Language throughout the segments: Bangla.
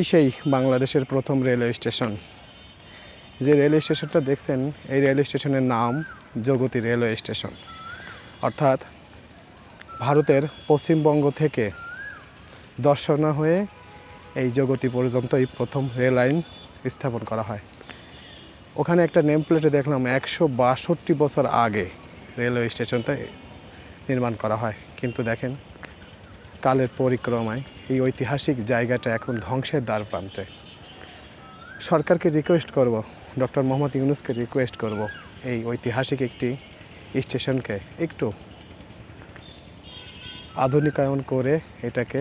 সেই বাংলাদেশের প্রথম রেলওয়ে স্টেশন। যে রেলওয়ে স্টেশনটা দেখছেন, এই রেলওয়ে স্টেশনের নাম জগতী রেলওয়ে স্টেশন। অর্থাৎ ভারতের পশ্চিমবঙ্গ থেকে দর্শনা হয়ে এই জগতী পর্যন্ত এই প্রথম রেল লাইন স্থাপন করা হয়। ওখানে একটা নেম প্লেটে দেখলাম, একশো বাষট্টি বছর আগে রেলওয়ে স্টেশনটা নির্মাণ করা হয়। কিন্তু দেখেন কালের পরিক্রমায় এই ঐতিহাসিক জায়গাটা এখন ধ্বংসের দ্বার প্রান্তে। সরকারকে রিকোয়েস্ট করব ডক্টর মোহাম্মদ ইউনুসকে রিকোয়েস্ট করব এই ঐতিহাসিক একটি স্টেশনকে একটু আধুনিকায়ন করে এটাকে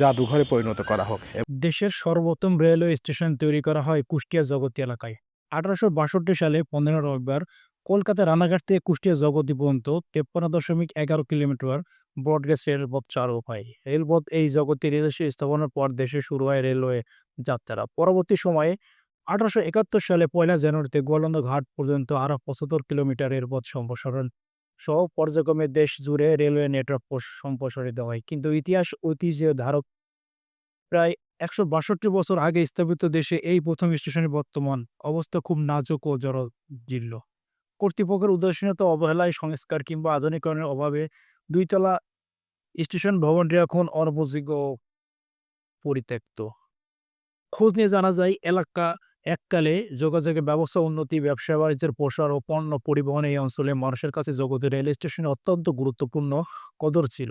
জাদুঘরে পরিণত করা হোক। দেশের সর্বোত্তম রেলওয়ে স্টেশন তৈরি করা হয় কুষ্টিয়া জগতী এলাকায়। আঠারোশো বাষট্টি সালে পনেরো রবিবার কলকাতা রানাঘাট থেকে কুষ্টিয়া জগতী পর্যন্ত তেপ্পান্ন দশমিক এগারো কিলোমিটার ব্রডগেজ রেলপথ চালু হয়। রেলপথ এই জগতে রেলস্টেশন স্থাপনের পর দেশে শুরু হয় রেলওয়ে যাত্রা। পরবর্তী সময়ে আঠারোশো একাত্তর সালে পয়লা জানুয়ারিতে গোয়ালন্দ ঘাট পর্যন্ত আরও পঁচাত্তর কিলোমিটার রেলপথ সম্প্রসারণ সহ পর্যায়ক্রমে দেশ জুড়ে রেলওয়ে নেটওয়ার্ক সম্প্রসারিত হয়। কিন্তু ইতিহাস, ঐতিহ্য ধারক প্রায় একশো বাষট্টি বছর আগে স্থাপিত দেশে এই প্রথম স্টেশনের বর্তমান। অবস্থা খুব নাজুক ও জরাজীর্ণ কর্তৃপক্ষের উদাসীনতা, অবহেলায় সংস্কার কিংবা আধুনিকরণের অভাবে দুইতলা স্টেশন ভবনটি এখন অনুপযোগ্য পরিত্যক্ত। খোঁজ নিয়ে জানা যায়, এলাকা এককালে যোগাযোগের ব্যবস্থা, উন্নতি, ব্যবসা, বাণিজ্যের প্রসার ও পণ্য পরিবহন এই অঞ্চলে মানুষের কাছে জগতের রেল স্টেশন অত্যন্ত গুরুত্বপূর্ণ কদর ছিল।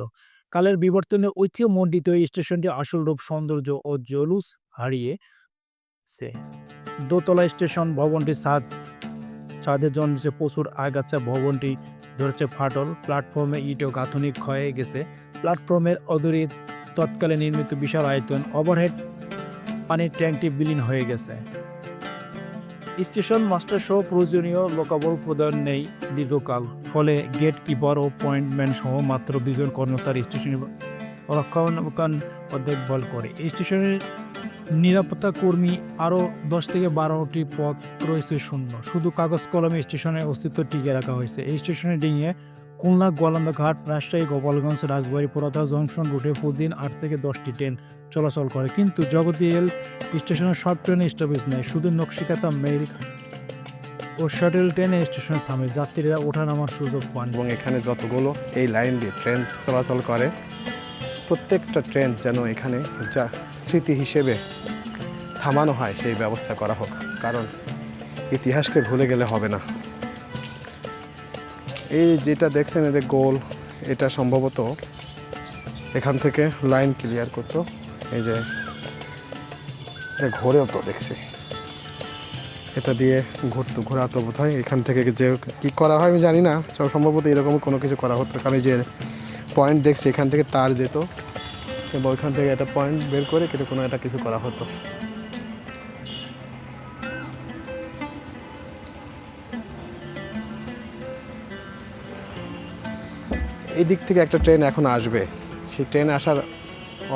কালের বিবর্তনে ঐতিহ্যমণ্ডিত এই স্টেশনটি আসল রূপ, সৌন্দর্য ও জলুস হারিয়েছে দোতলা স্টেশন ভবনটি ছাদ ছাদের জন্মেছে প্রচুর আগাছা, ভবনটি ধরেছে ফাটল, প্ল্যাটফর্মে ইট ও গাঁথনি ক্ষয়ে গেছে। প্ল্যাটফর্মের অদূরে তৎকালে নির্মিত বিশাল আয়তন ওভারহেড পানির ট্যাঙ্কটি বিলীন হয়ে গেছে। স্টেশন মাস্টার সহ প্রয়োজনীয় লোকাবল প্রদান নেই দীর্ঘকাল, ফলে গেট কিপার ও পয়েন্টম্যান সহ মাত্র দুজন কর্মচারী স্টেশনে রক্ষণাবেক্ষণ দেখভাল করে। স্টেশনের নিরাপত্তা কর্মী আরও দশ থেকে বারোটি পথ রয়েছে শূন্য। শুধু কাগজ কলমে স্টেশনের অস্তিত্ব টিকে রাখা হয়েছে। এই স্টেশনে ডিঙিয়ে খুলনা গোয়ালন্দা ঘাট রাজশাহী, গোপালগঞ্জ, রাজবাড়ী পোড়াতা জংশন রুটে প্রতিদিন আট থেকে দশটি ট্রেন চলাচল করে। কিন্তু জগতী রেল স্টেশনের সব ট্রেনে স্টপেজ নেই, শুধু নকশিকাতা মেল ও শাটেল ট্রেনে স্টেশনে থামে। যাত্রীরা ওঠানামার সুযোগ পান। এবং এখানে যতগুলো এই লাইন দিয়ে ট্রেন চলাচল করে, প্রত্যেকটা ট্রেন যেন এখানে যা স্মৃতি হিসেবে থামানো হয়, সেই ব্যবস্থা করা হোক। কারণ ইতিহাসকে ভুলে গেলে হবে না। এই যেটা দেখছেন এদের গোল, এটা সম্ভবত এখান থেকে লাইন ক্লিয়ার করতো। এই যে ঘোরেও তো দেখছি। এটা দিয়ে ঘুরতো, ঘোরাতো বোধ হয় এখান থেকে যে কী করা হয় আমি জানি না। সব সম্ভবত এরকম কোনো কিছু করা হতো। কারণ এই যে পয়েন্ট দেখছি, এখান থেকে তার যেত। এবং ওইখান থেকে একটা পয়েন্ট বের করে কিন্তু কোনো একটা কিছু করা হতো। এই দিক থেকে একটা ট্রেন এখন আসবে। সেই ট্রেন আসার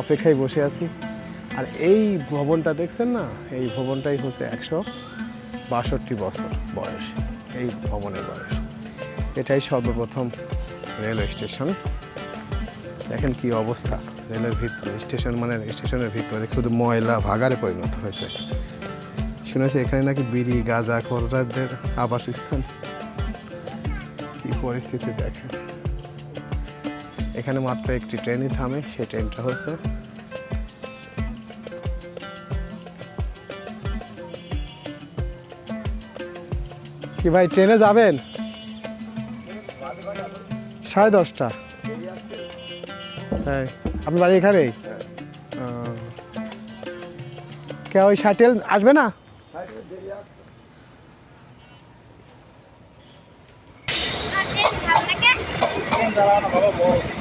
অপেক্ষায় বসে আছি। আর এই ভবনটা দেখছেন না? এই ভবনটাই হচ্ছে একশো বাষট্টি বছর বয়স। এই ভবনের বয়স। এটাই সর্বপ্রথম রেলওয়ে স্টেশন। দেখেন কি অবস্থা। রেলের ভিতরে স্টেশন মানে স্টেশনের ভিতরে শুধু ময়লা ভাগারে পরিণত হয়েছে। শুনেছি এখানে নাকি বিড়ি, গাঁজা খোরদারদের আবাসস্থান কি পরিস্থিতি দেখেন। এখানে মাত্র একটি ট্রেনই থামে, সেই ট্রেনটা হচ্ছে কি ভাই, ট্রেনে যাবেন? সাড়ে দশটা। হ্যাঁ আপনি বাড়ি এখানে কে ওই শাটেল আসবে না? আচ্ছা,